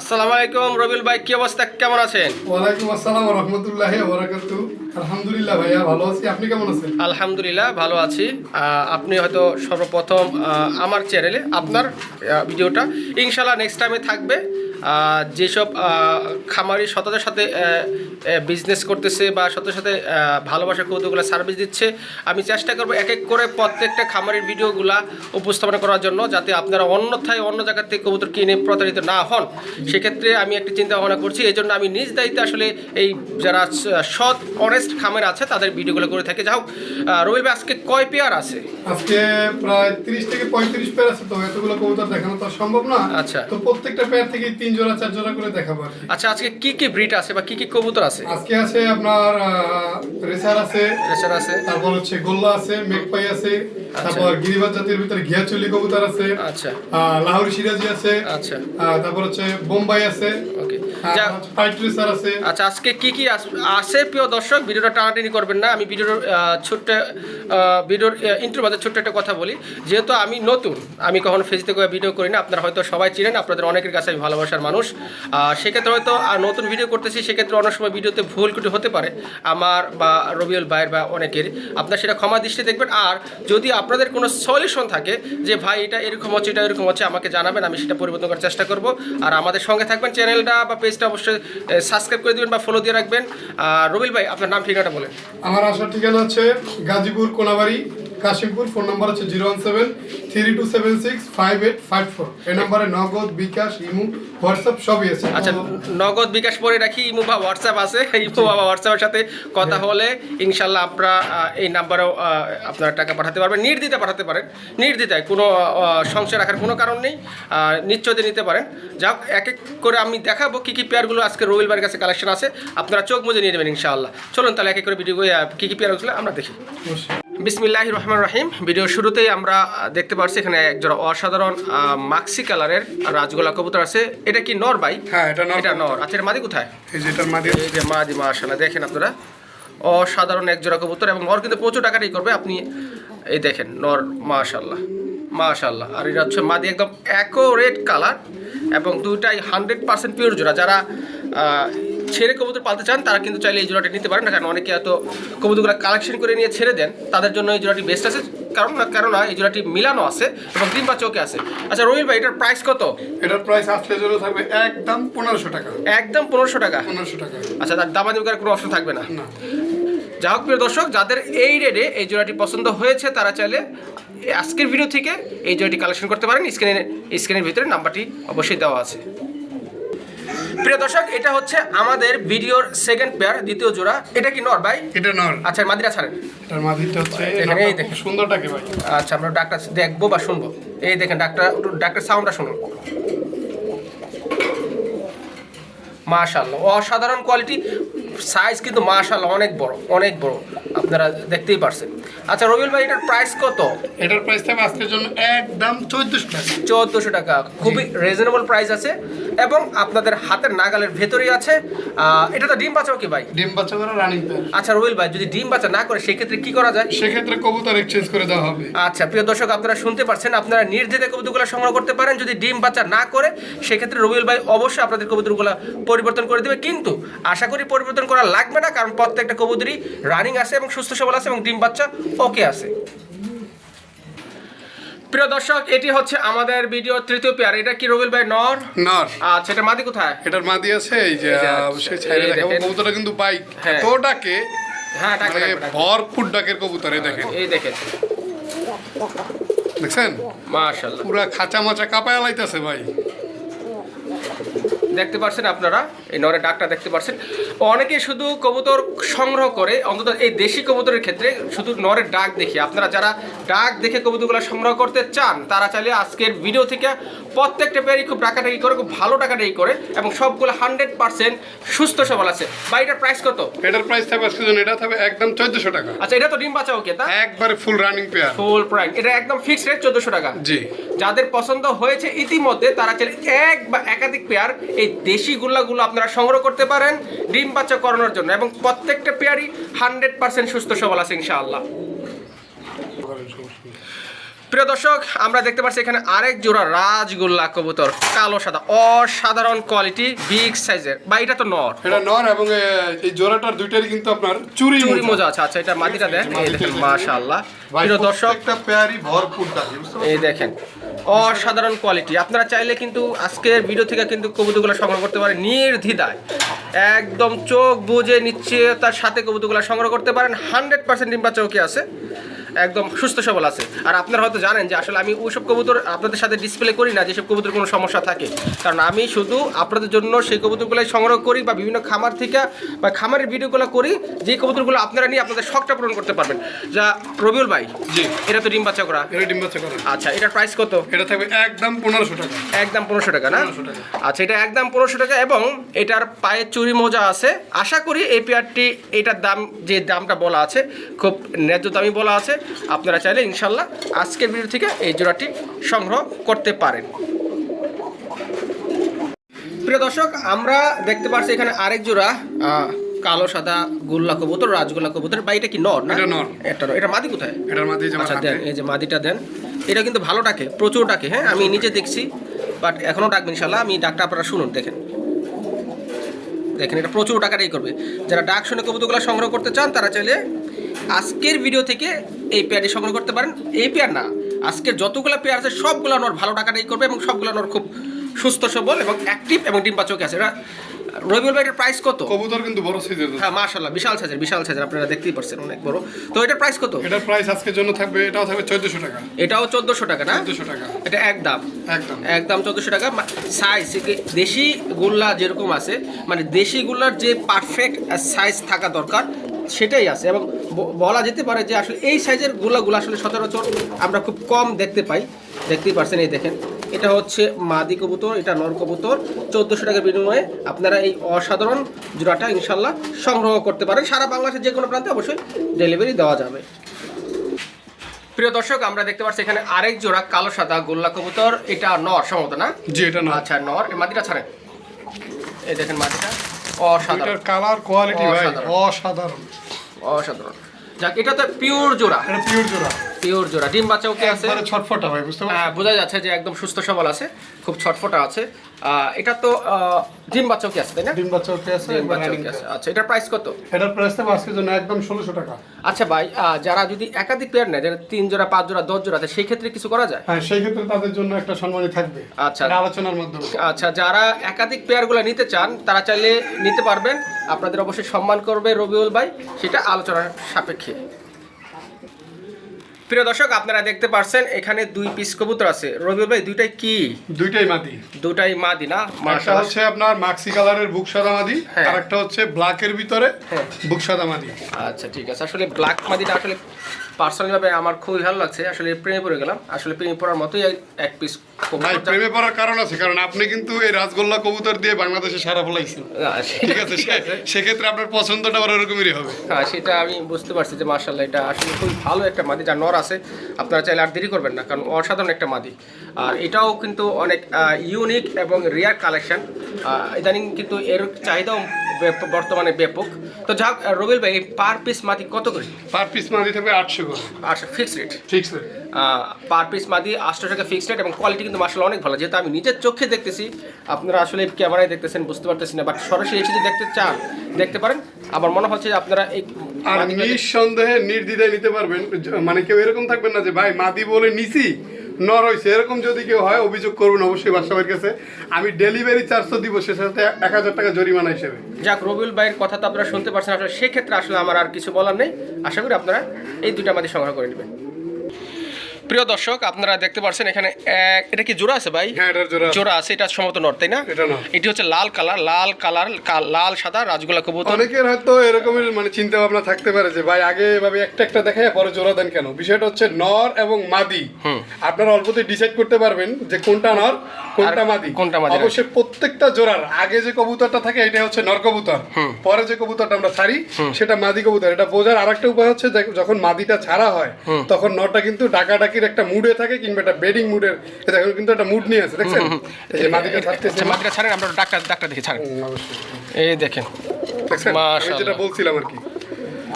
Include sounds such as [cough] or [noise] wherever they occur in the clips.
আসসালামু আলাইকুম রবিল ভাই কি অবস্থা? কেমন আছেন? ওয়ালাইকুম আসসালাম রহমতুল্লাহ বারাকাতু আলহামদুলিল্লাহ ভাইয়া ভালো আছি। আপনি কেমন আছেন? আলহামদুলিল্লাহ ভালো আছি। আপনি হয়তো সর্বপ্রথম আমার চ্যানেলে আপনার ভিডিওটা ইনশাল্লাহ নেক্সট টাইমে থাকবে। যেসব খামারি সততার সাথে বিজনেস করতেছে বা সততার সাথে আহ, ভালোবাসার কৌতুকগুলো সার্ভিস দিচ্ছে আমি চেষ্টা করব এক এক করে প্রত্যেকটা খামারের ভিডিওগুলা উপস্থাপনা করার জন্য যাতে আপনারা অন্যথায় অন্য জায়গা থেকে কবুতর কিনে প্রতারিত না হন। সেক্ষেত্রে আমি একটা চিন্তা ভাবনা করছি এই জন্য আমি নিজ দায়িত্বে আসলে এই যারা সৎ অনেস্ট খামের আছে তাদের ভিডিওগুলো করে থাকে। যাই হোক ভাই আজকে কয় পেয়ার আছে? আজকে প্রায় তিরিশ থেকে পঁয়ত্রিশ পেয়ার আছে তো এতগুলো কবুতর দেখানো তো সম্ভব না। আচ্ছা। তো প্রত্যেকটা পেয়ার থেকে তিন জোড়া চার জোড়া করে দেখাবো আর কি। আচ্ছা আজকে কি কি ব্রিড আছে বা কি কি কবুতর আছে? আজকে আছে আপনার রেসার আছে রেসার আছে। তারপর হচ্ছে গোল্লা আছে মেঘপাই আছে তারপর গিরিবাজ জাতির ভিতরে ঘিয়াচলি কবুতর আছে আচ্ছা। লাহোরি সিরাজি আছে আচ্ছা। তারপর হচ্ছে বোম্বাই আছে। ওকে আর যা হচ্ছে ফাইট রেসার আছে। আচ্ছা আজকে কি কি আস- প্রিয় দর্শক? ভিডিওটা টানাটানি করবেন না। আমি ভিডিওর ছোট্ট ভিডিওর ইন্টার মাঝে ছোট্ট একটা কথা বলি। যেহেতু আমি নতুন আমি কখনো ফেসতে করে ভিডিও করি না আপনারা হয়তো সবাই চিনেন আপনাদের অনেকের কাছে আমি ভালোবাসার মানুষ। সেক্ষেত্রে হয়তো আর নতুন ভিডিও করতেছি সেক্ষেত্রে অনেক সময় ভিডিওতে ভুল কুটি হতে পারে। আমার বা রবিউল ভাইয়ের বা অনেকের। আপনার সেটা ক্ষমা দৃষ্টি দেখবেন। আর যদি আপনাদের কোনো সলিউশন থাকে যে ভাই এটা এরকম হচ্ছে এটা এরকম হচ্ছে আমাকে জানাবেন আমি সেটা পরিবর্তন করার চেষ্টা করব। আর আমাদের সঙ্গে থাকবেন চ্যানেলটা বা পেজটা অবশ্যই সাবস্ক্রাইব করে দিবেন বা ফলো দিয়ে রাখবেন। আর রবিল ভাই, আপনার নাম, ঠিকানাটা বলেন। আমার আসার ঠিকানা হচ্ছে গাজীপুর কোনাবাড়ি, কাশিমপুর ফোন নাম্বার হচ্ছে zero one seven three two seven six five eight five four. এই নাম্বারে নগদ বিকাশ ইমু হোয়াটসঅ্যাপ সবই আছে। আচ্ছা নগদ বিকাশ পরে রাখি ইমো বা হোয়াটসঅ্যাপ আছে। ইমো বা হোয়াটসঅ্যাপের সাথে কথা হলে ইনশাল্লাহ আপনারা এই নাম্বারেও আপনারা টাকা পাঠাতে পারবেন। নির্দ্বিধায় পাঠাতে পারেন। নির্দ্বিধায় কোনো সংশয় রাখার কোনো কারণ নেই। নিশ্চয়তা নিতে পারেন। যা এক এক করে আমি দেখাবো কী কী পেয়ারগুলো আজকে রবিবার কাছে কালেকশন আছে। আপনারা চোখ মুজে নিয়ে নেবেন ইনশাআল্লাহ। চলুন তাহলে এক এক করে ভিডিও কী কী পেয়ারগুলো আমরা দেখি। বিসমিল্লাহ রহমান রাহিম। ভিডিও শুরুতেই আমরা দেখতে পাচ্ছি এখানে একজোড়া অসাধারণ মাক্সি কালারের রাজগোলা কবুতর আছে। এটা কি নর ভাই? হ্যাঁ এটা নর। এটা নর। আচ্ছা এর মাদি কোথায়? এই যে এটার মাদি এই যে মাদি মাশাল্লাহ দেখেন আপনারা। অসাধারণ এক জোড়া কবুতর এবং নর কিন্তু প্রচুর টাকাটাই করবে। আপনি এই দেখেন নর মাশাল্লাহ মাশাল্লাহ আর এটা হচ্ছে মাদি একদম একো রেড কালার এবং দুইটাই হান্ড্রেড পার্সেন্ট পিওর জোড়া। যারা ছেড়ে কবুতর পালতে চান তারা কিন্তু চাইলে এই জোড়াটা নিতে পারেন না কারণ অনেকে এত কবুতরগুলো কালেকশন করে নিয়ে ছেড়ে দেন। তাদের জন্য এই জোড়াটি বেস্ট আছে কারণ না কেননা এই জোড়াটি মিলানো আছে এবং ডিম বা চোখে আছে। আচ্ছা রবিল ভাই এটার প্রাইস কত? এটার প্রাইস আজকের জন্য থাকবে একদম পনেরোশো টাকা। একদম পনেরোশো টাকা? পনেরোশো টাকা। আচ্ছা তার দামাদামি করার কোনো অপশন থাকবে না? না। যা হোক প্রিয় দর্শক যাদের এই রেডে এই জোড়াটি পছন্দ হয়েছে তারা চাইলে আজকের ভিডিও থেকে এই জোড়াটি কালেকশন করতে পারেন। স্ক্রিনের স্ক্রিনের ভিতরে নাম্বারটি অবশ্যই দেওয়া আছে। প্রিয় দর্শক এটা হচ্ছে আমাদের ভিডিওর সেকেন্ড পেয়ার দ্বিতীয় জোড়া। এটা কি নর ভাই? এটা নর। আচ্ছা মাদিরা ছাড়েন। এটার মাদিটা হচ্ছে এখানে এই দেখেন। খুব সুন্দরটাকে ভাই। আচ্ছা আমরা ডাক্তার দেখব বা শুনব। এই দেখেন ডাক্তার ডাক্তার সাউন্ডটা শুনুন। মাশাল্লাহ অসাধারণ কোয়ালিটি সাইজ কিন্তু মাশাল্লাহ অনেক বড় অনেক বড়। আপনারা দেখতেই পারছেন। আচ্ছা রবিউল ভাই এটার প্রাইস কত? এটার প্রাইস থাকবে আজকের জন্য একদম চোদ্দশো টাকা। চোদ্দোশো টাকা। খুবই রিজনেবল প্রাইস আছে। এবং আপনাদের হাতের নাগালের ভেতরেই আছে। এটা তো ডিম বাঁচাও কি ভাই? ডিম বাচ্চা করে রানিং পেয়ার আচ্ছা রবিল ভাই যদি ডিম বাচ্চা না করে সেক্ষেত্রে কি করা যায়? সেক্ষেত্রে কবুতর এক্সচেঞ্জ করে দেওয়া হবে। আচ্ছা প্রিয় দর্শক আপনারা শুনতে পারছেন আপনারা নির্দ্বিধায় কবুতরগুলো সংগ্রহ করতে পারেন। যদি ডিম বাচ্চা না করে সেক্ষেত্রে রবিউল ভাই অবশ্যই আপনাদের কবুতরগুলো পরিবর্তন করে দেবে। কিন্তু আশা করি পরিবর্তন করা লাগবে না কারণ প্রত্যেকটা কবুতরই রানিং আছে এবং সুস্থ সবল আছে এবং ডিম বাচ্চা ওকে আছে। প্রিয় দর্শক এটি হচ্ছে আমাদের ভিডিও তৃতীয় পেয়ার। এটা কি রবিল ভাই? নর? নর। আচ্ছা এটা মাদি কোথায়? এটার মাদি আছে এই যে অবশ্যই ছাইরে দেখাবো কবুতরটা কিন্তু বাইক। হ্যাঁ। তো ডাকে হ্যাঁ মানে ডাকবে। ভরপুর ডাকের কবুতর এই দেখেন। এই দেখেন। দেখছেন? মাশাল্লাহ পুরা খাঁচা মাচা কাপায় লাইতেছে ভাই। দেখতে পাচ্ছেন আপনারা? এই নরের ডাকটা দেখতে পাচ্ছেন অনেকে শুধু কবুতর সংগ্রহ করে অন্তত এই দেশি কবুতরের ক্ষেত্রে শুধু নরের ডাক দেখে। আপনারা যারা ডাক দেখে কবুতরগুলো সংগ্রহ করতে চান তারা চাইলে আজকের ভিডিও থেকে প্রত্যেকটা পেয়ারই খুব ডাকাটাকি করে খুব ভালো টাকাটাই করে এবং সবগুলো হান্ড্রেড পার্সেন্ট সুস্থ সবল আছে। বা এটার প্রাইস কত? এটার প্রাইস থাকবে এটা থাকবে একদম চোদ্দশো টাকা। আচ্ছা এটা তো ডিম বাঁচা ওকে তা? একবারে full running pair full price এটা একদম ফিক্সড রেট চোদ্দশো টাকা। জি। যাদের পছন্দ হয়েছে ইতিমধ্যে তারা চাইলে এক বা একাধিক পেয়ার এই দেশি গুল্লাগুলো আপনারা সংগ্রহ করতে পারেন। ডিম বাচ্চা করানোর জন্য এবং প্রত্যেকটা পেয়ারই হান্ড্রেড পার্সেন্ট সুস্থ সবল আছে ইনশাআল্লাহ। প্রিয় দর্শক আমরা দেখতে পাচ্ছি এখানে আরেক জোড়া রাজগোল্লা কবুতর কালো সাদা অসাধারণ কোয়ালিটি বিগ সাইজের বা এটা তো নর। এটা নর এবং এই জোড়াটার দুইটারই কিন্তু আপনার চুরি চুরি মোজা। আছে আচ্ছা এটা মাদিটা দেন। এই দেখেন। মাশাআল্লাহ। প্রিয় দর্শক প্রত্যেকটা পেয়ারই ভরপুর এই দেখেন অসাধারণ কোয়ালিটি আপনারা চাইলে কিন্তু আজকের ভিডিও থেকে কিন্তু কবুতরগুলো সংগ্রহ করতে পারেন নির্দ্বিধায়। একদম চোখ বুঝে নিশ্চয়তার সাথে কবুতরগুলো সংগ্রহ করতে পারেন। হান্ড্রেড পার্সেন্ট ডিম্বা চৌকি আছে। একদম সুস্থ সবল আছে। আর আপনারা হয়তো জানেন যে আসলে আমি ওইসব কবুতর আপনাদের সাথে ডিসপ্লে করি না যেসব কবুতর কোনো সমস্যা থাকে। কারণ আমি শুধু আপনাদের জন্য সেই কবুতরগুলোই সংগ্রহ করি বা বিভিন্ন খামার থেকে বা খামারের ভিডিওগুলো করি যে কবুতরগুলো আপনারা নিয়ে আপনাদের শখটা পূরণ করতে পারবেন। যা রবিউল ভাই জি। এটা তো ডিম বাচ্চা করা। এটা ডিম বাচ্চা করা। আচ্ছা এটার প্রাইস কত? এটা থাকবে একদম পনেরোশো টাকা। একদম পনেরোশো টাকা না? আচ্ছা এটা একদম পনেরোশো টাকা এবং এটার পায়ের চুরি মোজা আছে। আশা করি এই পেয়ারটি এটার দাম যে দামটা বলা আছে খুব ন্যায্য দামই বলা আছে। আপনারা চাইলে ইনশাল্লাহ আজকের ভিডিও থেকে এই জোড়াটি সংগ্রহ করতে পারেন। প্রিয় দর্শক আমরা দেখতে পাচ্ছি এখানে আরেক জোড়া কালো সাদা গোল্লা কবুতর রাজগোল্লা কবুতর। বা এটা কি নর না? এটা নর। এটা এটা মাদি কোথায়? এটার যেমন আচ্ছা দেন এই যে মাদিটা দেন। এটা কিন্তু ভালো ডাকে প্রচুর ডাকে। হ্যাঁ আমি নিজে দেখছি বাট এখনও ডাকবেন ইনশাল্লাহ। আমি ডাকটা আপনারা শুনুন দেখেন। দেখেন, এটা প্রচুর টাকাটাই করবে। যারা ডাক শুনে কবুতরগুলো সংগ্রহ করতে চান, তারা চাইলে আজকের ভিডিও থেকে এই পেয়ারটি সংগ্রহ করতে পারেন। এই পেয়ার না, আজকের যতগুলো পেয়ার আছে, সবগুলো নর ভালো টাকাটাই করবে এবং সবগুলো নর খুব সুস্থ, সবল এবং অ্যাক্টিভ এবং ডিম পাচক আছে। এটা রবিউল ভাইয়ের প্রাইস কত? কবুতর কিন্তু বড় সাইজের হ্যাঁ মার্শাল্লাহ বিশাল সাইজের বিশাল সাইজের আপনারা দেখতেই পারছেন অনেক বড়। তো এটার প্রাইস কত? এটার প্রাইস আজকের জন্য থাকবে এটাও থাকবে চোদ্দশো টাকা। এটাও চোদ্দোশো টাকা না? চোদ্দশো টাকা। এটা এক একদম। একদম। একদম চোদ্দোশো টাকা। সাইজ দেশি গোল্লা যেরকম আছে মানে দেশি গোল্লার যে পারফেক্ট সাইজ থাকা দরকার সেটাই আছে। এবং বলা যেতে পারে যে আসলে এই সাইজের গোল্লাগুলো আসলে সচরাচর আমরা খুব কম দেখতে পাই। দেখতেই পারছেন এই দেখেন। এটা হচ্ছে মাদি কবুতর এটা নর কবুতর। চোদ্দোশো টাকার বিনিময়ে আপনারা এই অসাধারণ জোড়াটা ইনশাল্লাহ সংগ্রহ করতে পারেন। সারা বাংলাদেশের যে কোনো প্রান্তে অবশ্যই ডেলিভারি দেওয়া যাবে। প্রিয় দর্শক আমরা দেখতে পাচ্ছি এখানে আরেক জোড়া কালো সাদা গোল্লা কবুতর। এটা নর সম্ভবত না? জি এটা না আচ্ছা নর। এই মাটিটা ছাড়েন। এই দেখেন মাটিটা অসাধারণ। কালার কোয়ালিটি ভাই। অসাধারণ। অসাধারণ। যাক এটা তো পিওর জোড়া। এটা পিওর জোড়া। পিওর জোড়া। ডিম বাচ্চা ওকে আছে? ছটফটা ভাই বুঝতে পারছেন? হ্যাঁ, বোঝা যাচ্ছে যে একদম সুস্থ সবল আছে খুব ছটফটা আছে। এটা তো ডিম বাচ্চাও কি আছে তাই না? ডিম আছে বাচ্চাও কি আছে। আচ্ছা এটার প্রাইস কত? এটার প্রাইস থাকবে আজকের জন্য একদম ষোলোশো টাকা। আচ্ছা ভাই যারা যদি একাধিক পেয়ার নেয় যারা তিন জোড়া পাঁচ জোড়া দশ জোড়া আছে সেই ক্ষেত্রে কিছু করা যায়? হ্যাঁ সেই ক্ষেত্রে তাদের জন্য একটা সম্মানী থাকবে। আচ্ছা। আলোচনার মাধ্যমে। আচ্ছা যারা একাধিক পেয়ারগুলো নিতে চান তারা চাইলে নিতে পারবেন। আপনাদের অবশ্যই সম্মান করবে রবিউল ভাই সেটা আলোচনার সাপেক্ষে। প্রিয় দর্শক আপনারা দেখতে পারছেন এখানে দুই পিস কবুতর আছে। রবিউল ভাই দুইটাই কি? দুইটাই মাদি। দুইটাই মাদি না? একটা হচ্ছে আপনার মাক্সি কালারের বুক সাদা মাদি হ্যাঁ। আর একটা হচ্ছে ব্ল্যাকের ভিতরে হ্যাঁ। বুক সাদা মাদি। আচ্ছা ঠিক আছে। আসলে ব্ল্যাক মাদিটা আসলে পার্সোনালিভাবে আমার খুবই ভালো লাগছে। আসলে প্রেমে পড়ে গেলাম। আসলে প্রেমে পড়ার মতোই এক- পিস ভাই প্রেমে পড়ার কারণ আছে কারণ আপনি কিন্তু এই রাজগোল্লা কবুতর দিয়ে বাংলাদেশে সারা ফলাইছেন। ঠিক আছে সেক্ষেত্রে আপনার পছন্দটা আবার ওরকমই হবে। হ্যাঁ সেটা আমি বুঝতে পারছি যে মার্শাল্লাহ এটা আসলে খুবই ভালো একটা মাদি যার নর আছে। আপনারা চাইলে আর দেরি করবেন না কারণ অসাধারণ একটা মাদি। আর এটাও কিন্তু অনেক ইউনিক এবং রেয়ার কালেকশন ইদানিং কিন্তু এর চাহিদাও বর্তমানে ব্যাপক। তো যাক রবিল ভাই পার পিস মাদি কত করে? পার পিস মাদি থাকবে আটশো করে। আচ্ছা fixed rate fix per piece মাদি আটশো টাকা ফিক্সড রেট এবং কোয়ালিটি কিন্তু মার্শাল অনেক ভালো। যেহেতু আমি নিজের চোখে দেখতেছি আপনারা আসলে ক্যামেরায় দেখতেছেন বুঝতে পারতেছেন না বাট সরাসরি এসে যদি দেখতে চান দেখতে পারেন। আমার মনে হচ্ছে যে আপনারা এই আর নিঃসন্দেহে নির্দ্বিধায় নিতে পারবেন। মানে কেউ এরকম থাকবেন না যে ভাই মাদি বলে নিছি নর হয়েছে এরকম যদি কেউ হয়, অভিযোগ করুন অবশ্যই বাসাবের কাছে। আমি ডেলিভারি চার্জ তো দিব, সে সাথে এক হাজার টাকা জরিমানা হিসেবে। যাক, রবিউল ভাইয়ের কথা তো আপনারা শুনতে পারছেন, আসলে সেক্ষেত্রে আসলে আমার আর কিছু বলার নেই। আশা করি আপনারা এই দুটো মাদি সংগ্রহ করে নেবেন। প্রিয় দর্শক আপনারা দেখতে পাচ্ছেন এখানে এক এটা কি জোড়া আছে ভাই? হ্যাঁ জোড়া জোড়া আছে এটা সম্ভবত নর তাই না? এটা হচ্ছে লাল কালার লাল কালার লাল সাদা রাজগোলা কবুতর। অনেকের হয়তো এরকমের মানে চিন্তা ভাবনা থাকতে পারে যে ভাই আগে এভাবে একটা একটা দেখায় পরে জোড়া দেন কেন? বিষয়টা হচ্ছে নর এবং মাদি। আপনারা অল্পতে ডিসাইড করতে পারবেন যে কোনটা নর কোনটা মাদি। কোনটা মাদি অবশ্যই প্রত্যেকটা জোড়ার আগে যে কবুতরটা থাকে এটা হচ্ছে নর কবুতর। পরে যে কবুতরটা আমরা ছাড়ি সেটা মাদি কবুতর। এটা বোঝার আরেকটা উপায় হচ্ছে যখন মাদিটা ছাড়া হয় তখন নরটা কিন্তু ডাকাডাকির একটা মুডে থাকে কিংবা একটা বেডিং মুডের এটা কিন্তু একটা মুড নিয়ে আছে দেখছেন? এই মাদিটা ছাড়তেছে। আচ্ছা মাদিটা ছাড়েন আমরা ডাক্তার ডাক্তার দেখি ছাড়েন। অবশ্যই। এই দেখেন মাশাআল্লাহ। যেটা বলছিলাম আর কি।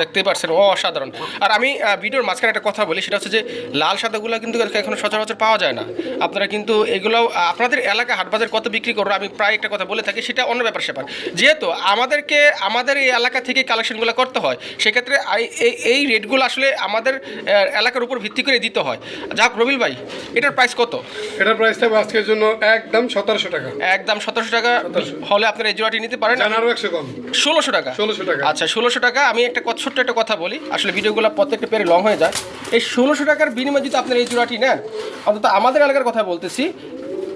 দেখতেই পাচ্ছেন অসাধারণ। আর আমি ভিডিওর মাঝখানে একটা কথা বলি সেটা হচ্ছে যে লাল সাদাগুলো কিন্তু এখন সচরাচর পাওয়া যায় না। আপনারা কিন্তু এগুলো আপনাদের এলাকা হাটবাজার কত বিক্রি করো আমি প্রায় একটা কথা বলে থাকি সেটা অন্য ব্যাপার স্যাপার যেহেতু আমাদেরকে আমাদের এই এলাকা থেকে কালেকশনগুলো করতে হয় সেক্ষেত্রে এই রেটগুলো আসলে আমাদের এলাকার উপর ভিত্তি করে দিতে হয়। যাক রবিল ভাই এটার প্রাইস কত? এটার প্রাইস থাকবে আজকের জন্য একদম সতেরোশো টাকা। একদম সতেরোশো টাকা হলে আপনারা এই জোড়াটি নিতে পারেন। একশো কম। ষোলোশো টাকা? 1600 টাকা। আচ্ছা ষোলোশো টাকা আমি একটা কথা- ছোট্ট একটা কথা বলি। আসলে ভিডিওগুলো প্রত্যেকটা পেরে লং হয়ে যায়। এই ষোলোশো টাকার বিনিময়ে যদি আপনার এই জোড়াটি নেন, অন্তত আমাদের এলাকার কথা বলতেছি,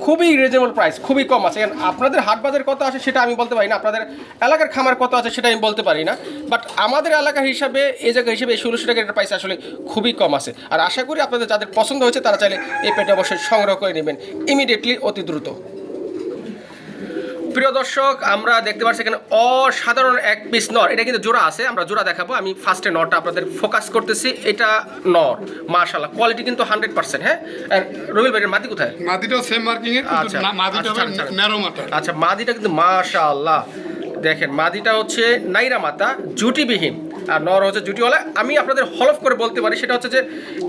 খুবই রিজনেবল প্রাইস খুবই কম আছে। কারণ আপনাদের হাট বাজার কত আছে সেটা আমি বলতে পারি না। আপনাদের এলাকার খামার কত আছে সেটা আমি বলতে পারি না। বাট আমাদের এলাকার হিসাবে, এই জায়গা হিসেবে এই ষোলোশো টাকার প্রাইস আসলে খুবই কম আছে। আর আশা করি আপনাদের যাদের পছন্দ হয়েছে, তারা চাইলে এই পেটে অবশ্যই সংগ্রহ করে নেবেন। ইমিডিয়েটলি অতি দ্রুত। প্রিয় দর্শক আমরা দেখতে পাচ্ছি এখানে অসাধারণ এক পিস নর। এটা কিন্তু জোড়া আছে আমরা জোড়া দেখাবো। আমি ফার্স্টে নরটা আপনাদের ফোকাস করতেছি এটা নর। মাশাল্লাহ কোয়ালিটি কিন্তু হান্ড্রেড পার্সেন্ট হ্যাঁ? রবিল ভাইয়ের মাটি কোথায়? মাদিটাও সেম মার্কিং এর আচ্ছা, আচ্ছা, মাথা আচ্ছা। মাদিটা কিন্তু মাশাল্লাহ দেখেন মাদিটা হচ্ছে নাইরা মাতা জুটিবিহীন। আর নর হচ্ছে জুটিওয়ালা। আমি আপনাদের হলফ করে বলতে পারি সেটা হচ্ছে যে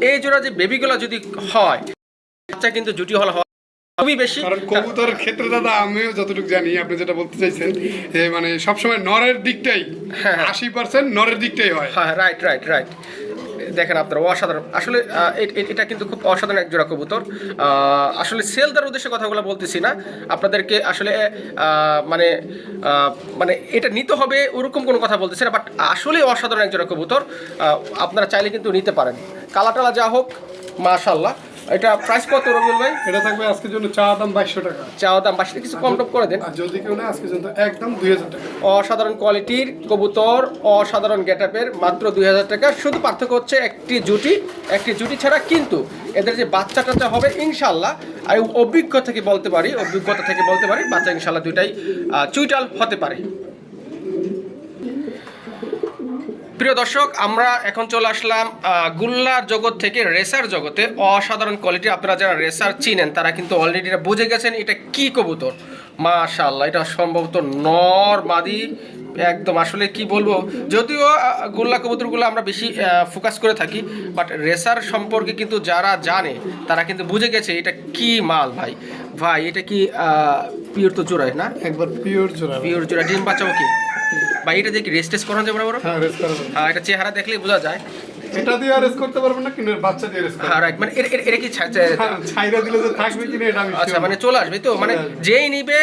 এই জোড়া যে বেবিগুলো যদি হয় বাচ্চা কিন্তু জুটি হল হয় খুবই বেশি। কারণ কবুতরের ক্ষেত্রে দাদা আমিও যতটুকু জানি আপনি যেটা বলতে চাইছেন যে মানে সবসময় নরের দিকটাই হ্যাঁ, হ্যাঁ। আশি পার্সেন্ট নরের দিকটাই হয়। হ্যাঁ রাইট রাইট রাইট দেখেন আপনারা অসাধারণ। আসলে এটা কিন্তু খুব অসাধারণ এক জোড়া কবুতর। আসলে সেল দেওয়ার উদ্দেশ্যে কথাগুলো বলতেছি না। আপনাদেরকে আসলে আহ, মানে আহ, মানে এটা নিতে হবে ওরকম কোনো কথা বলতেছি না। বাট আসলে অসাধারণ এক জোড়া কবুতর। আপনারা চাইলে কিন্তু নিতে পারেন। কালা টালা যা হোক মাশাল্লাহ এটা প্রাইস কত রবিউল ভাই? এটা থাকবে আজকের জন্য চা দাম বাইশশো টাকা। চা দাম বাসিতে কিছু কম টপ করে দেন। আর যদি কেউ নেয় আজকের জন্য একদম দুই হাজার টাকা। অসাধারণ কোয়ালিটির কবুতর অসাধারণ গেটআপের মাত্র দুই হাজার টাকা। শুধু পার্থক্য হচ্ছে একটি জুটি একটি জুটি ছাড়া কিন্তু এদের যে বাচ্চা টাচ্চা হবে ইনশাল্লাহ আর অভিজ্ঞতা থেকে বলতে পারি অভিজ্ঞতা থেকে বলতে পারি বাচ্চা ইনশাল্লাহ দুইটাই চুইটাল হতে পারে। প্রিয় দর্শক আমরা এখন চলে আসলাম গুল্লার জগৎ থেকে রেসার জগতে। অসাধারণ কোয়ালিটি আপনারা যারা রেসার চিনেন তারা কিন্তু অলরেডি এটা বুঝে গেছেন এটা কি কবুতর। মাশাল্লাহ এটা সম্ভবত নর মাদি। একদম আসলে কি বলব যদিও গোল্লা কবুতরগুলো আমরা বেশি ফোকাস করে থাকি বাট রেসার সম্পর্কে কিন্তু যারা জানে তারা কিন্তু বুঝে গেছে এটা কি মাল ভাই। ভাই এটা কি পিওর তো জোড়ায় না? একবার পিওর জোড়া পিওর জোড়া ডিম বাচ্চাও কি? ভাই এটা দেখি রেস্টেস করানো যাবে বড় বড় হ্যাঁ রেস্ট করা যাবে। হ্যাঁ এটা চেহারা দেখলেই বোঝা যায় এটা দিয়ে করতে পারবেন না কিন্তু বাচ্চা দিয়ে রেস হ্যাঁ রাইট মানে এর- এর- এটা কি হ্যাঁ, ছাইরা দিলে যে থাকবে কিনা এটা আমি আচ্ছা মানে চলে আসবে তো? মানে। যেই নিবে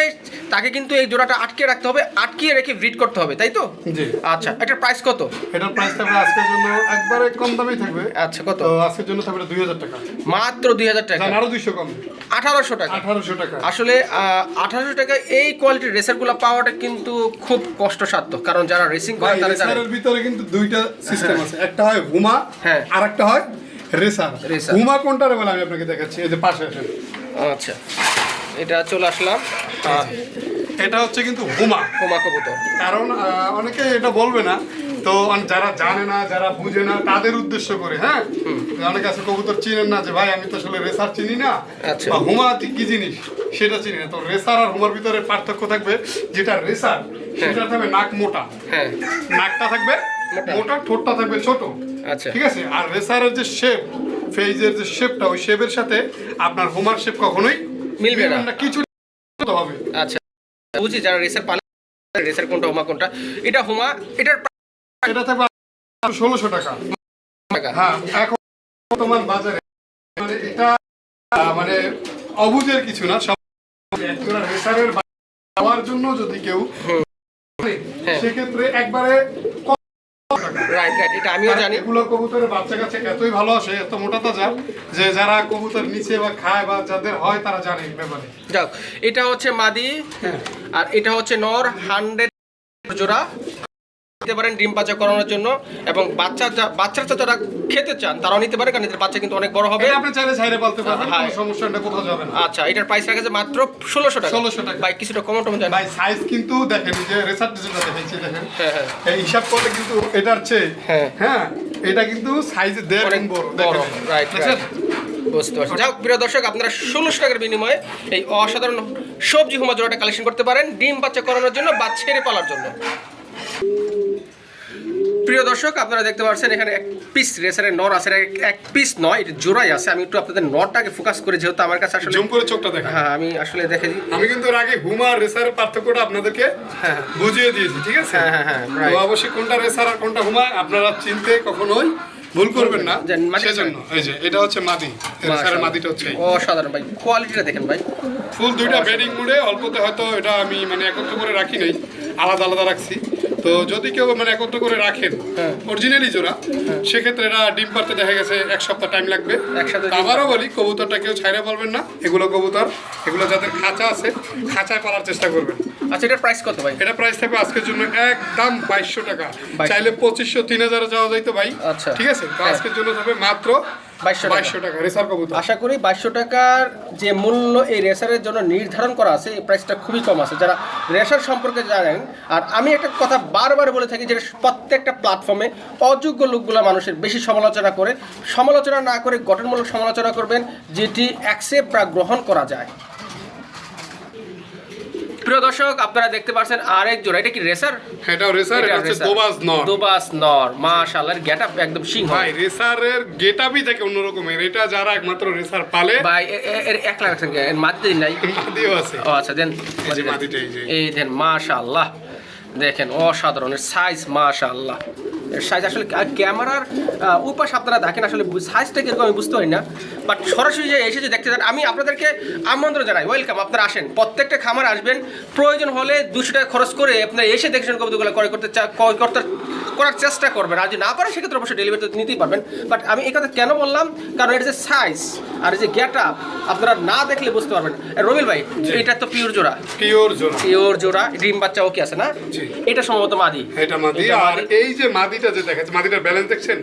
তাকে কিন্তু এই জোড়াটা আটকে রাখতে হবে আটকিয়ে রেখে ব্রিড করতে হবে তাই তো? জি। আচ্ছা এটার প্রাইস কত? এটার প্রাইস থাকবে আজকের জন্য একবারে কম দামেই থাকবে। আচ্ছা কত? আজকের জন্য থাকবে দুই হাজার টাকা। মাত্র দুই হাজার টাকা। জান আরও দুইশো কম। আঠারোশো টাকা। আঠারোশো টাকা। আসলে আঠারোশো টাকা এই কোয়ালিটির রেসারগুলো পাওয়াটা কিন্তু খুব কষ্টসাধ্য কারণ যারা রেসিং করে তারা জানে। রেসারের ভিতরে কিন্তু দুইটা সিস্টেম আছে। একটা হয় হুমা হ্যাঁ। আর একটা হয় রেসার। হুমা বলে আমি আপনাকে দেখাচ্ছি। এই যে পাশে আসেন। আচ্ছা। এটা চলে আসলাম। এটা হচ্ছে কিন্তু হুমা। কোমা কবুতর। কারণ অনেকে এটা বলবে না। তো যারা জানে না যারা বুঝে না তাদের উদ্দেশ্য করে হ্যাঁ? অনেকে আছে কবুতর চিনেন না যে ভাই আমি তো আসলে রেসার চিনি না। আচ্ছা। বা হুমা কি- জিনিস? সেটা চিনি না। তো রেসার আর হুমার ভিতরে পার্থক্য থাকবে যেটা রেসার সেটা থাকবে নাক মোটা। হ্যাঁ। নাকটা থাকবে মোটা। ঠোঁটটা থাকবে ছোট। ঠিক আছে? আর রেসারের যে শেপ ফেজের যে শেপটা ওই শেপের সাথে আপনার হোমার শেপ কখনোই মিলবে না। কিছু হবে। আচ্ছা। বুঝি যারা রেসার পালে রেসার কোনটা হোমা কোনটা? এটা হোমা এটার এটা থাকবে ষোলোশো টাকা। হ্যাঁ এখন বর্তমান বাজারে মানে এটা মানে অবুঝের কিছু না রেসারের জন্য যদি কেউ হ্যাঁ। সেক্ষেত্রে একবারে রাইট রাইট এটা আমিও জানি। এগুলো কবুতরের বাচ্চা কাছে এতই ভালো আসে এত মোটা তাজা যে যারা কবুতর নিচে বা খায় বা যাদের হয় তারা জানে ব্যাপারে। যাক এটা হচ্ছে মাদি আর এটা হচ্ছে নর হান্ড্রেড জোড়া। নিতে পারেন ডিম বাচ্চা করানোর জন্য এবং বাচ্চা বাচ্চারা যারা খেতে চান তারাও নিতে পারে কারণ এদের বাচ্চা কিন্তু অনেক বড় হবে আপনি চাইলে ছাইরে বলতে পারবেন হ্যাঁ। কোনো সমস্যা নেই কোথাও যাবে না আচ্ছা এটার প্রাইস রাখা যায় মাত্র ষোলোশো টাকা 1600 টাকা। ভাই কিছুটা কম টম ভাই সাইজ কিন্তু দেখেন যে রেসার যেটা দেখেছি দেখেন হ্যাঁ হ্যাঁ এই হিসাব করলে কিন্তু এটার চেয়ে হ্যাঁ। হ্যাঁ এটা কিন্তু সাইজে দেড় অনেক গুণ বড় দেখেন। রাইট দেখছেন? বুঝতে পারছি যাই হোক, প্রিয় দর্শক আপনারা ষোলোশো টাকার বিনিময়ে এই অসাধারণ সবজি হুমা জোড়াটা কালেকশন করতে পারেন ডিম বাচ্চা করানোর জন্য বা ছেড়ে পালার জন্য প্রিয় দর্শক আপনারা দেখতে পাচ্ছেন এখানে এক পিস রেসারের নর আছে এক- পিস নয় এটা জোড়াই আছে। আমি একটু আপনাদের নরটাকে ফোকাস করে যেহেতু আমার কাছে আসলে জুম করে চোখটা দেখা হ্যাঁ আমি আসলে দেখে দিই। আমি কিন্তু এর আগে হুমা আর রেসারের পার্থক্যটা আপনাদেরকে হ্যাঁ। বুঝিয়ে দিয়েছি ঠিক আছে? হ্যাঁ, হ্যাঁ, হ্যাঁ, তো অবশ্যই কোনটা রেসার আর কোনটা হুমা আপনারা চিনতে কখনোই ভুল করবেন না। মাটি- সেজন্য এই যে এটা হচ্ছে মাদি রেসারের মাদিটা হচ্ছে এই। অসাধারণ ভাই। কোয়ালিটিটা দেখেন ভাই। ফুল দুইটা বেডিং মুডে অল্পতে হয়তো এটা আমি মানে একত্র করে রাখি নাই। আলাদা আলাদা রাখছি। তো যদি কেউ মানে একত্র করে রাখেন হ্যাঁ। অরিজিনালি জোড়া সেক্ষেত্রে এটা ডিম পারতে দেখা গেছে এক সপ্তাহ টাইম লাগবে একসাথে আবারও বলি কবুতরটা কেউ ছাইরে বলবেন না এগুলো কবুতর এগুলো যাদের খাঁচা আছে খাঁচায় পালার চেষ্টা করবেন আচ্ছা এটার প্রাইস কত ভাই এটা প্রাইস থাকবে আজকের জন্য একদম বাইশশো টাকা চাইলে পঁচিশশো তিন হাজারে যাওয়া যাইতো ভাই আচ্ছা। ঠিক আছে হ্যাঁ। আজকের জন্য থাকবে মাত্র 2200 টাকা। বাইশশো টাকা। রেসার কবুতর। আশা করি বাইশশো টাকার যে মূল্য এই রেসারের জন্য নির্ধারণ করা আছে এই প্রাইসটা খুবই কম আছে। যারা রেসার সম্পর্কে জানেন আর আমি একটা কথা বারবার বলে থাকি যে প্রত্যেকটা প্ল্যাটফর্মে অযোগ্য লোকগুলো মানুষের বেশি সমালোচনা করে। সমালোচনা না করে গঠনমূলক সমালোচনা করবেন যেটি অ্যাকসেপ্ট বা গ্রহণ করা যায়। প্রিয় দর্শক আপনারা দেখতে পাচ্ছেন আরেক জোড়া। এটা কি রেসার? এটাও রেসার এটা হচ্ছে দোবাস নর। দোবাস নর। মাশাআল্লাহ এর গেটআপ একদম সিংহ। ভাই রেসারের গেটআপই থাকে অন্যরকমের। এটা যারা একমাত্র রেসার পালে ভাই এর এক লাখ টাকা এর মাঝে নাই। মাদিও আছে। ও আচ্ছা দেন এই যে এই দেন মাশাআল্লাহ। দেখেন অসাধারণের সাইজ মাশাআল্লাহ। সাইজ আসলে ক্যামেরার উপাস আপনারা দেখেন আসলে সাইজটা কীরকম আমি বুঝতে পারি না। বাট সরাসরি যে এসে যে দেখতে চান আমি আপনাদেরকে আমন্ত্রণ জানাই। ওয়েলকাম আপনারা আসেন। প্রত্যেকটা খামার আসবেন। প্রয়োজন হলে দুশো টাকা খরচ করে আপনারা এসে দেখেছেন কবিতাগুলো ক্রয় করতে ক্রয় করতে করার চেষ্টা করবেন। আর যদি না পারেন সেক্ষেত্রে অবশ্যই ডেলিভারি তো নিতেই পারবেন। বাট আমি এই কথা কেন বললাম? কারণ এটা যে সাইজ আর এই যে গেট আপ আপনারা না দেখলে বুঝতে পারবেন। রবিল ভাই এটা তো পিওর জোড়া। পিওর জোড়া। পিওর জোড়া ডিম বাচ্চা ওকে আছে না? এটা সম্ভবত মাদি। এটা মাদি। আর এই যে মাদিটা যে দেখাচ্ছে মাদিটার ব্যালেন্স দেখছেন?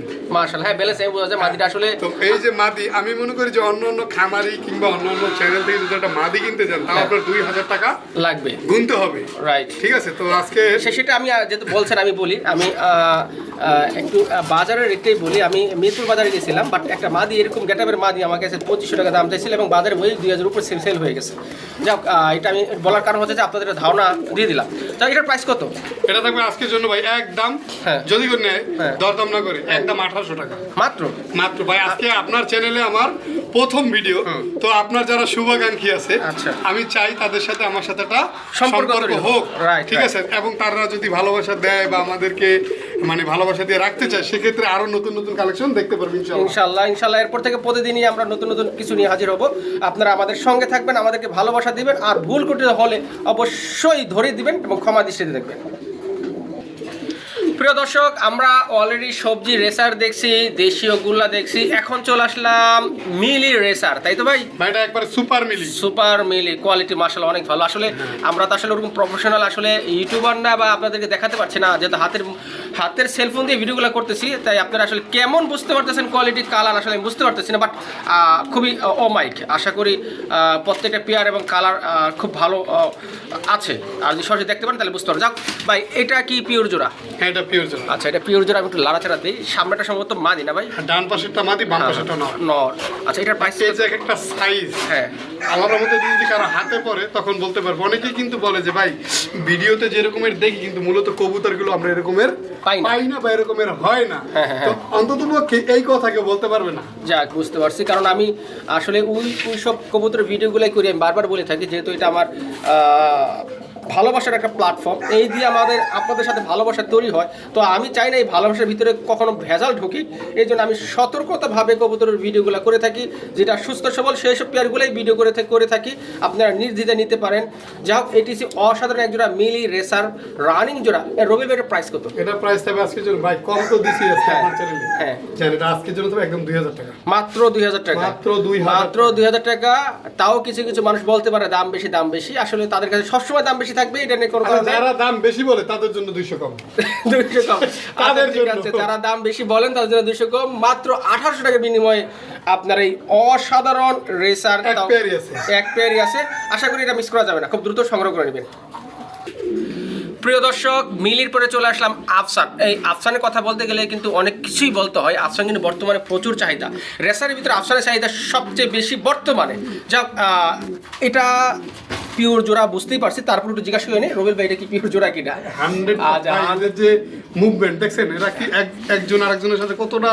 হ্যাঁ ব্যালেন্স বোঝা যায় মাদিটা আসলে তো এই যে মাদি আমি মনে করি যে অন্য অন্য খামারি কিংবা অন্য অন্য চ্যানেল থেকে যদি একটা মাদি কিনতে চান তাও হ্যাঁ। আপনার দুই হাজার টাকা লাগবে। গুনতে হবে। রাইট ঠিক আছে তো আজকে সেটা আমি যেহেতু বলছেন আমি বলি আমি একটু বাজারের রেটটাই বলি আমি মিরপুর বাজারে গেছিলাম বাট একটা মাদি এরকম গেটাপের মাদি আমার কাছে পঁচিশশো টাকা দাম চাইছিল এবং বাজারে বই দুই হাজার উপর সেল হয়ে গেছে। যাক এটা আমি বলার কারণ হচ্ছে যে আপনাদের ধারণা দিয়ে দিলাম। তো এটার প্রাইস কত? এটা থাকবে আজকের জন্য ভাই একদম হ্যাঁ। যদি করে নেয় হ্যাঁ। দরদাম না করে একদম আঠারোশো টাকা। মাত্র? মাত্র। ভাই আজকে আপনার চ্যানেলে আমার প্রথম ভিডিও তো আপনার যারা শুভাকাঙ্ক্ষী আছে আচ্ছা। আমি চাই তাদের সাথে আমার সাথে একটা সম্পর্ক। হোক। ঠিক আছে? এবং তারা যদি ভালোবাসা দেয় বা আমাদেরকে মানে ভালোবাসা দিয়ে রাখতে চায় সেক্ষেত্রে আরও নতুন নতুন কালেকশন দেখতে পারবেন ইনশাল্লাহ ইনশাল্লাহ এরপর থেকে প্রতিদিনই আমরা নতুন নতুন কিছু নিয়ে হাজির হব। আপনারা আমাদের সঙ্গে থাকবেন আমাদেরকে ভালোবাসা দিবেন আর ভুল করতে হলে অবশ্যই ধরে দিবেন এবং ক্ষমা দৃষ্টিতে দেখবেন। প্রিয় দর্শক আমরা অলরেডি সবজি রেসার দেখছি দেশীয় গুল্লা দেখছি এখন চলে আসলাম মিলি রেসার তাই তো ভাই? ভাই এটা একবার সুপার মিলি। সুপার মিলি কোয়ালিটি মার্শাল অনেক ভালো। আসলে আমরা তো আসলে ওরকম প্রফেশনাল আসলে ইউটিউবার না বা আপনাদেরকে দেখাতে পারছি না যেহেতু হাতের হাতের সেলফোন দিয়ে ভিডিওগুলো করতেছি তাই আপনারা আসলে কেমন বুঝতে পারতেছেন কোয়ালিটি কালার আসলে আমি বুঝতে পারতেছি না বাট খুবই অমাইক আশা করি প্রত্যেকটা পেয়ার এবং কালার খুব ভালো আছে। আর যদি সরাসরি দেখতে পারেন তাহলে বুঝতে পারবেন। যাক ভাই এটা কি পিওর জোড়া? হ্যাঁ এটা পিওর জন্য আচ্ছা এটা পিওর জোড়া আমি একটু লাড়াচাড়া দিই। সামনেটা সম্ভবত মাদি না ভাই? ডান পাশেরটা মাদি বাম পাশেরটা নয়। নর আচ্ছা এটার প্রাইস যে এক একটা সাইজ হ্যাঁ। আমার মধ্যে যদি কারও হাতে পড়ে তখন বলতে পারব। অনেকেই কিন্তু বলে যে ভাই ভিডিওতে যেরকমের দেখি কিন্তু মূলত কবুতরগুলো আমরা এরকমের পাই না। বা এরকমের হয় না। হ্যাঁ, হ্যাঁ, তো অন্তত পক্ষে এই কথা বলতে পারবে না। যাক বুঝতে পারছি। কারণ আমি আসলে ওই ওই সব কবুতরের ভিডিওগুলোই করি আমি বারবার বলে থাকি যেহেতু এটা আমার আহ, ভালোবাসার একটা প্ল্যাটফর্ম এই দিয়ে আমাদের আপনাদের সাথে ভালোবাসা তৈরি হয়। তো আমি চাই না এই ভালোবাসার ভিতরে কখনো ভেজাল ঢুকি। এই জন্য আমি সতর্কতাভাবে কবুতরের ভিডিওগুলো করে থাকি যেটা সুস্থ সবল সেই সব পেয়ারগুলোই ভিডিও করে করে থাকি। আপনারা নির্দ্বিধায় নিতে পারেন। যা হোক এটিসি অসাধারণ এক জোড়া মিলি রেসার রানিং জোড়া। এর রবিবারের প্রাইস কত? এটা প্রাইস থাকবে আজকের জন্য। ভাই কম তো দিছি আজকে আমার চ্যানেলে হ্যাঁ। আজকের জন্য তো একদম দুই হাজার টাকা। মাত্র দুই হাজার টাকা। মাত্র 2000 মাত্র দুই হাজার টাকা। তাও কিছু কিছু মানুষ বলতে পারে দাম বেশি দাম বেশি। আসলে তাদের কাছে সবসময় দাম বেশি থাকবে এটা নিয়ে কোনো। যারা দাম বেশি বলে তাদের জন্য দুইশো কম। [laughs] 200 কম। তাদের আচ্ছা, ঠিক জন্য। আছে, যারা দাম বেশি বলেন তাদের জন্য দুশো কম। মাত্র আঠারোশো টাকা বিনিময়ে আপনার এই অসাধারণ রেসার এক পেয়ারই আছে। এক পেয়ারই আছে। আশা করি এটা মিস করা যাবে না। খুব দ্রুত সংগ্রহ করে নেবেন। প্রিয় দর্শক মিলির পরে চলে আসলাম আফসান। এই আফসানের কথা বলতে গেলে কিন্তু অনেক কিছুই বলতে হয়। আফসান কিন্তু বর্তমানে প্রচুর চাহিদা। রেসারের ভিতরে আফসানের চাহিদা সবচেয়ে বেশি বর্তমানে। যা আহ, এটা পিওর জোড়া বুঝতেই পারছি তারপর একটু জিজ্ঞাসা করে রবিল ভাই এটা কি পিওর জোড়া কিনা? হান্ড্রেড আচ্ছা, আমাদের যে মুভমেন্ট দেখছেন? এরা কি এক- একজন আরেকজনের সাথে কতটা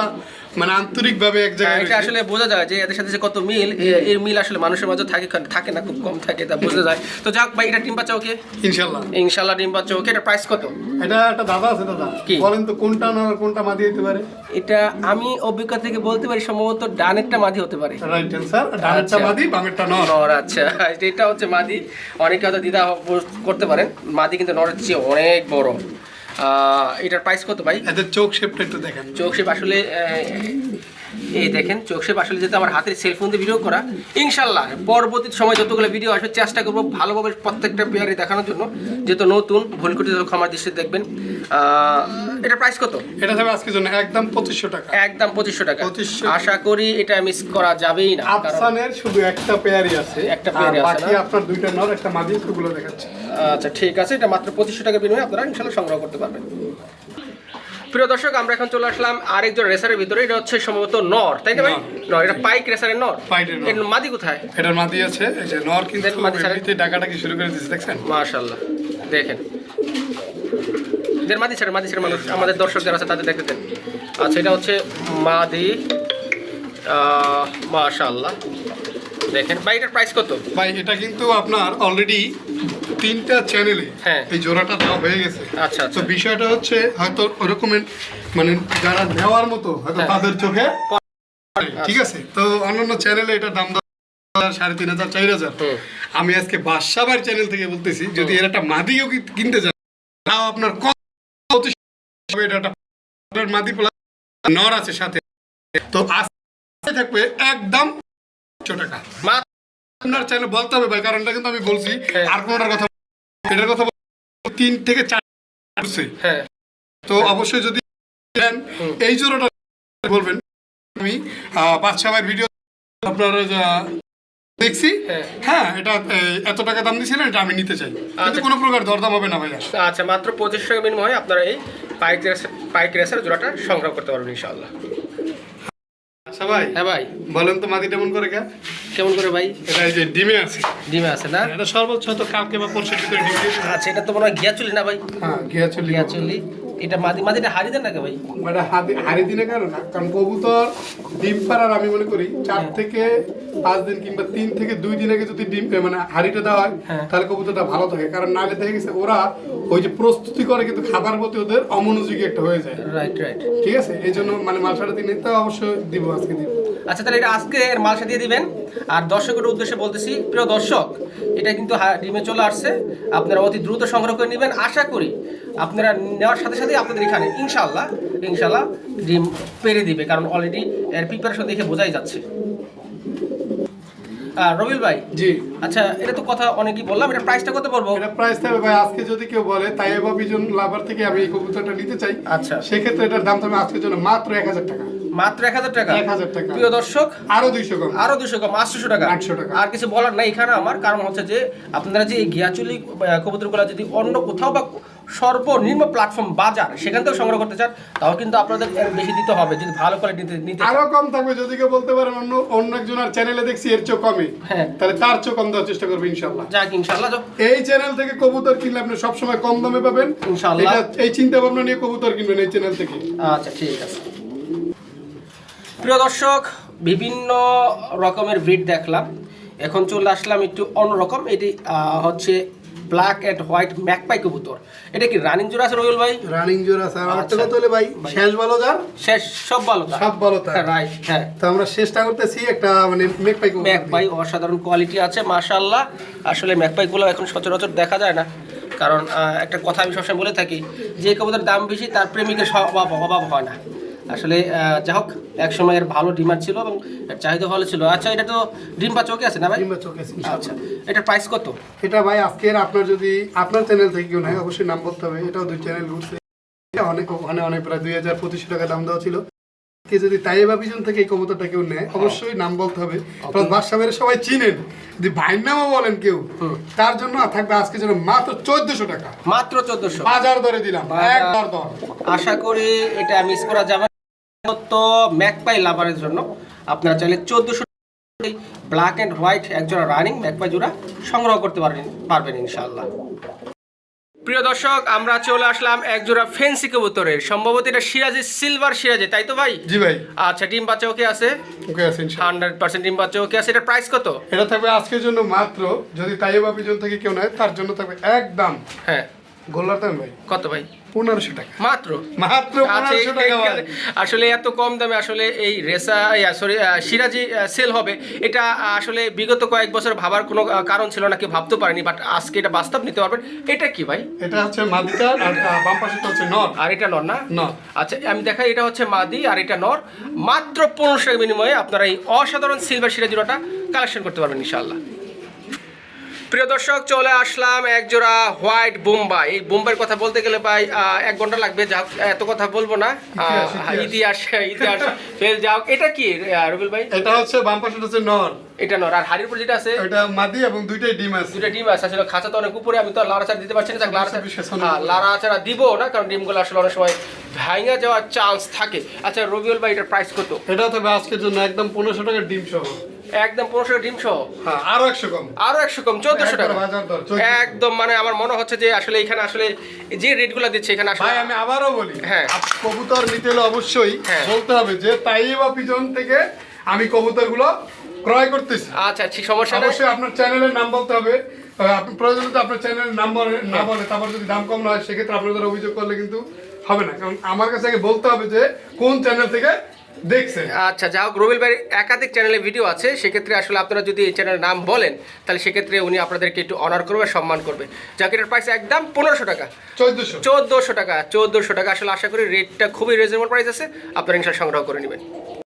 মানে এক হ্যাঁ, জায়গায় এটা আসলে বোঝা যায় যে এদের সাথে যে কত মিল এর মিল আসলে মানুষের মাঝে থাকে থাকে না খুব কম থাকে তা বোঝা যায়। তো যাক ভাই এটা ডিম পাচ্ছা ওকে? ইনশাল্লাহ। ইনশাল্লাহ ডিম পাচ্ছা ওকে এটা প্রাইস কত? এটা একটা দাদা আছে দাদা। কি? বলেন তো কোনটা আর কোনটা মাদি হতে পারে? এটা আমি অভিজ্ঞতা থেকে বলতে পারি সম্ভবত ডানেরটা মাঝি হতে পারে। রাইট অ্যান্সার ডানেরটা আচ্ছা। মাদি বামেরটা নর। নর আচ্ছা। এটা হচ্ছে মাদি। অনেকে হয়তো দ্বিধা করতে পারেন। মাদি কিন্তু নরের চেয়ে অনেক বড়। এটার প্রাইস কত ভাই? এদের চোখ শেপটা একটু দেখেন। চোখ শেপ আসলে এই দেখেন চোখ আসলে যেহেতু আমার হাতের সেলফোন দিয়ে ভিডিও করা। ইনশাল্লাহ পরবর্তী সময় যতগুলো ভিডিও আসবে চেষ্টা করব ভালোভাবে প্রত্যেকটা পেয়ারে দেখানোর জন্য। যেহেতু নতুন ভুল করে ক্ষমার দৃষ্টি দেখবেন এটা প্রাইস কত? এটা থাকবে আজকের জন্য একদম পঁচিশশো টাকা। একদম পঁচিশশো টাকা। 2500 আশা করি এটা মিস করা যাবেই না আফসানের শুধু একটা পেয়ারই আছে। একটা পেয়ারই আছে বাকি আপনার দুইটা নর একটা মাদি সেগুলো দেখাচ্ছে। আচ্ছা ঠিক আছে এটা মাত্র পঁচিশশো টাকা বিনিময়ে আপনারা ইনশাল্লাহ সংগ্রহ করতে পারবেন। প্রিয় দর্শক আমরা এখন চলে আসলাম আরেকজন রেসারের ভিতরে। এটা হচ্ছে সম্ভবত নর তাই না ভাই? নর। এটা পাইক রেসারের নর। এর মাদি কোথায়? এটার মাদি আছে এই যে নর কিন্তু মাদি ছাড়া- এমনিতেই ডাকাটাকি শুরু করে দিয়েছে দেখছেন? মাশাল্লাহ দেখেন। এদের মাদি ছেড়ে মাদি ছেড়ে মানুষ আমাদের দর্শক যারা আছে তাদের দেখতে দেন। আচ্ছা এটা হচ্ছে মাদি মাশাল্লাহ দেখেন ভাই এটার প্রাইস কত? ভাই এটা কিন্তু আপনার অলরেডি তিনটা চ্যানেলে হ্যাঁ। এই জোড়াটা দেওয়া হয়ে গেছে। আচ্ছা তো আচ্ছা বিষয়টা হচ্ছে হয়তো ওরকমের মানে যারা নেওয়ার মতো হয়তো হ্যাঁ। তাদের চোখে ঠিক আছে? তো অন্যান্য চ্যানেলে এটা দাম সাড়ে তিন হাজার চার হাজার। আমি আজকে বাদশাবার চ্যানেল থেকে বলতেছি যদি এর একটা মাদিও কিনতে চান তাও আপনার কত এটা মাদি প্লাস নর আছে সাথে। তো আজকে থাকবে একদম টাকা। মা- আপনার চ্যানেল বলতে হবে ভাই কারণটা কিন্তু আমি বলছি। হ্যাঁ। আর কোনটার কথা এটার কথা তিন থেকে চার হ্যাঁ। তো অবশ্যই যদি এই জোড়াটা বলবেন আমি বাদশা ভাইয়ের ভিডিও আপনার দেখছি। হ্যাঁ। হ্যাঁ এটা এত টাকা দাম দিয়েছিলেন এটা আমি নিতে চাই। কিন্তু আচ্ছা। কোনো প্রকার দরদাম হবে না ভাইয়া। আচ্ছা মাত্র পঁচিশশো টাকা বিনিময়ে আপনারা এই পাইক রেসার পাইক রেসার জোড়াটা সংগ্রহ করতে পারবেন ইনশাআল্লাহ। আচ্ছা ভাই হ্যাঁ ভাই। বলেন তো মাটি কেমন করে কে? কেমন করে ভাই? এটা এই যে ডিমে আছে। ডিমে আছে না? এটা সর্বোচ্চ তো কালকে বা পরশু ভিতরে ডিমে দিয়ে আচ্ছা এটা তো মনে হয় গিয়া চুলি না ভাই? হ্যাঁ গিয়া চলি। গিয়া চুলি। এটা মাদি মাদিটা হারি দেন নাকি ভাই? মানে দিনে কেন? না কারণ কবুতর ডিম পাড়ার আমি মনে করি চার থেকে পাঁচ দিন কিংবা তিন থেকে দুই দিন আগে যদি ডিম মানে হাড়িটা দেওয়া হয় হ্যাঁ। তাহলে কবুতরটা ভালো থাকে। কারণ নালে দেখে গেছে ওরা ওই যে প্রস্তুতি করে কিন্তু খাবার প্রতি ওদের অমনোযোগী একটা হয়ে যায়। রাইট রাইট ঠিক আছে? এই জন্য মানে মাল দিনে তো অবশ্যই দিব আজকে দিব। আচ্ছা তাহলে এটা আজকে এর মালসা দিয়ে দিবেন। আর দর্শকের উদ্দেশ্যে বলতেছি প্রিয় দর্শক এটা কিন্তু ডিমে চলে আসছে। আপনারা অতি দ্রুত সংগ্রহ করে নেবেন। আশা করি আপনারা নেওয়ার সাথে সাথে আপনাদের এখানে ইনশাল্লাহ ইনশাল্লাহ ডিম পেরে দিবে কারণ অলরেডি এর প্রিপারেশন দেখে বোঝাই যাচ্ছে। রবিল ভাই জি। আচ্ছা এটা তো কথা অনেকই বললাম এটা প্রাইসটা কত পড়ব? এটা প্রাইস থাকবে ভাই আজকে যদি কেউ বলে তাই এবার বিজন লাভার থেকে আমি এই কবুতরটা নিতে চাই। আচ্ছা। সেক্ষেত্রে এটার দাম থাকবে আজকের জন্য মাত্র এক হাজার টাকা। মাত্র এক হাজার টাকা। 1000 টাকা। প্রিয় দর্শক আরও দুইশো কম। আরও দুশো কম আটশোশো টাকা। 800 টাকা। আর কিছু বলার নাই এখানে আমার কারণ হচ্ছে যে আপনারা যে এই গিয়াচুলি কবুতরগুলো যদি অন্য কোথাও বা সর্বনিম্ন প্ল্যাটফর্ম বাজার সেখান থেকে সংগ্রহ করতে চান তাও কিন্তু আপনাদের বেশি দিতে হবে যদি ভালো কোয়ালিটি নিতে আরও কম থাকবে যদি কেউ বলতে পারেন অন্য অন্য একজনের চ্যানেলে দেখছি এর চেয়ে কমে হ্যাঁ। তাহলে তার চেয়ে কম দেওয়ার চেষ্টা করবে ইনশাল্লাহ যাক ইনশাল্লাহ এই চ্যানেল থেকে কবুতর কিনলে আপনি সবসময় কম দামে পাবেন। ইনশাআল্লাহ। এই চিন্তা ভাবনা নিয়ে কবুতর কিনবেন এই চ্যানেল থেকে। আচ্ছা ঠিক আছে। প্রিয় দর্শক বিভিন্ন রকমের ব্রিড দেখলাম। এখন চলে আসলাম একটু অন্যরকম এটি হচ্ছে ব্ল্যাক অ্যান্ড হোয়াইট ম্যাকপাই কবুতর। এটা কি রানিং জোড়া আছে রবিউল ভাই? রানিং জোর আছে। আর আচ্ছা। কত হলে ভাই শেষ ভালো যার? শেষ সব ভালো সব ভালো তার। রাইট হ্যাঁ। তো আমরা চেষ্টা করতেছি একটা মানে মেক পাই কবুতর ম্যাকপাই অসাধারণ কোয়ালিটি আছে মাশাল্লাহ আসলে ম্যাকপাইগুলো এখন সচরাচর দেখা যায় না। কারণ একটা কথা আমি সবসময় বলে থাকি যে কবুতর দাম বেশি তার প্রেমিকের অভাব অভাব হয় না। আসলে যা হোক এক সময় এর ভালো ডিমান্ড ছিল এবং চাহিদা ভালো ছিল। আচ্ছা এটা তো ডিম বা চোখে আছে না ভাই? কিংবা চোখে আছে, আচ্ছা এটার প্রাইস কত? এটা ভাই আজকের আপনার যদি আপনার চ্যানেল থেকে কেউ নেয় অবশ্যই নাম বলতে হবে। এটাও দুই চ্যানেল ঘুরছে। অনেক ওখানে অনেক প্রায় দুই হাজার পঁচিশশো টাকা দাম দেওয়া ছিল। কে যদি তাইবা বিজন থেকে এই কবুতরটা কেউ নেয় অবশ্যই নাম বলতে হবে। প্লাস বাদশাহের সবাই চিনেন। যদি ভাইয়ের নামও বলেন কেউ তার জন্য থাকবে আজকে জন্য মাত্র চোদ্দশো টাকা। মাত্র চোদ্দশো। বাজার দরে দিলাম। বাজার। একবার দর। আশা করি এটা মিস করা যাবে। তো ম্যাকপাই লাভারের জন্য। আপনারা চাইলে চোদ্দশো ব্ল্যাক অ্যান্ড হোয়াইট একজোড়া রানিং ম্যাকপা জোড়া সংগ্রহ করতে পারবেন পারবেন ইনশাআল্লাহ। প্রিয় দর্শক আমরা চলে আসলাম এক জোড়া ফেন্সি কবুতরের সম্ভবত এটা সিরাজি সিলভার সিরাজি তাই তো ভাই? জি ভাই। আচ্ছা ডিম বাচ্চা ওকে আছে? ওকে আছে ইনশাআল্লাহ। হান্ড্রেড পার্সেন্ট ডিম বাচ্চা ওকে আছে। এটার প্রাইস কত? এটা থাকবে আজকের জন্য মাত্র যদি তাইবা পিজন থেকে কেউ নেয় তার জন্য থাকবে একদম হ্যাঁ। গোল্লার দাম ভাই। কত ভাই? পনেরোশো টাকা। মাত্র? মাত্র পনেরোশো টাকা আসলে এত কম দামে আসলে এই রেসা সরি সিরাজি সেল হবে। এটা আসলে বিগত কয়েক বছর ভাবার কোনো কারণ ছিল না কি ভাবতে পারেনি বাট আজকে এটা বাস্তব নিতে পারবেন। এটা কি ভাই? এটা হচ্ছে মাদিটা আর বাম পাশেটা হচ্ছে নট আর এটা নর না? আচ্ছা আমি দেখাই এটা হচ্ছে মাদি আর এটা নর। মাত্র পনেরোশো টাকার বিনিময়ে আপনারা এই অসাধারণ সিলভার সিরাজ জোড়াটা কালেকশন করতে পারবেন ইনশাল্লাহ প্রিয় দর্শক চলে আসলাম এক জোড়া হোয়াইট বোম্বাই। এই বোম্বাইয়ের কথা বলতে গেলে ভাই এক ঘণ্টা লাগবে যা এত কথা বলব না। ইতিহাস, ইতিহাস। ফেল যাও এটা কি রবিল ভাই? এটা হচ্ছে বাম পাশেটা হচ্ছে নর। এটা নর আর হাড়ির উপর যেটা আছে? এটা মাদি এবং দুইটাই ডিম আছে। দুটা ডিম আছে আসলে খাঁচা তো অনেক উপরে আমি তো লাড়াচাড়া দিতে পারছি না অনেক হ্যাঁ। লাড়াচাড়া দিব না কারণ ডিমগুলো আসলে অনেক সময় ভাঙা যাওয়ার চান্স থাকে। আচ্ছা রবিউল ভাই এটার প্রাইস কত? এটা থাকবে আজকের জন্য একদম পনেরোশো টাকার ডিম সহ একদম পনেরোশো ডিম সহ? হ্যাঁ আরও একশো কম। আরও একশো কম চোদ্দশো টাকা। একবার বাজার দর, 1400 একদম মানে আমার মনে হচ্ছে যে আসলে এখানে আসলে যে রেটগুলো দিচ্ছে এখানে আসলে আমি আবারও বলি হ্যাঁ। কবুতর নিতে হলে অবশ্যই হ্যাঁ। বলতে হবে যে তাইবা পিজন থেকে আমি কবুতরগুলো ক্রয় করতেছি। আচ্ছা ঠিক সমস্যা অবশ্যই আপনার চ্যানেলের নাম বলতে হবে। আপনি প্রয়োজন আপনার চ্যানেলের নাম বলে না বলে তারপর যদি দাম কম না হয় সেক্ষেত্রে আপনার অভিযোগ করলে কিন্তু হবে না। কারণ আমার কাছে আগে বলতে হবে যে কোন চ্যানেল থেকে আচ্ছা যা হোক রবিল ভাইয়ের একাধিক চ্যানেলে ভিডিও আছে সেক্ষেত্রে আসলে আপনারা যদি এই চ্যানেলের নাম বলেন তাহলে সেক্ষেত্রে উনি আপনাদেরকে একটু অনার করবে সম্মান করবে। জ্যাকেটের প্রাইস একদম পনেরোশো টাকা। চোদ্দশো। চোদ্দোশো টাকা চোদ্দোশো টাকা। আসলে আশা করি রেটটা খুবই রিজনেবল প্রাইস আছে। আপনারা ইনশাল সংগ্রহ করে নেবেন।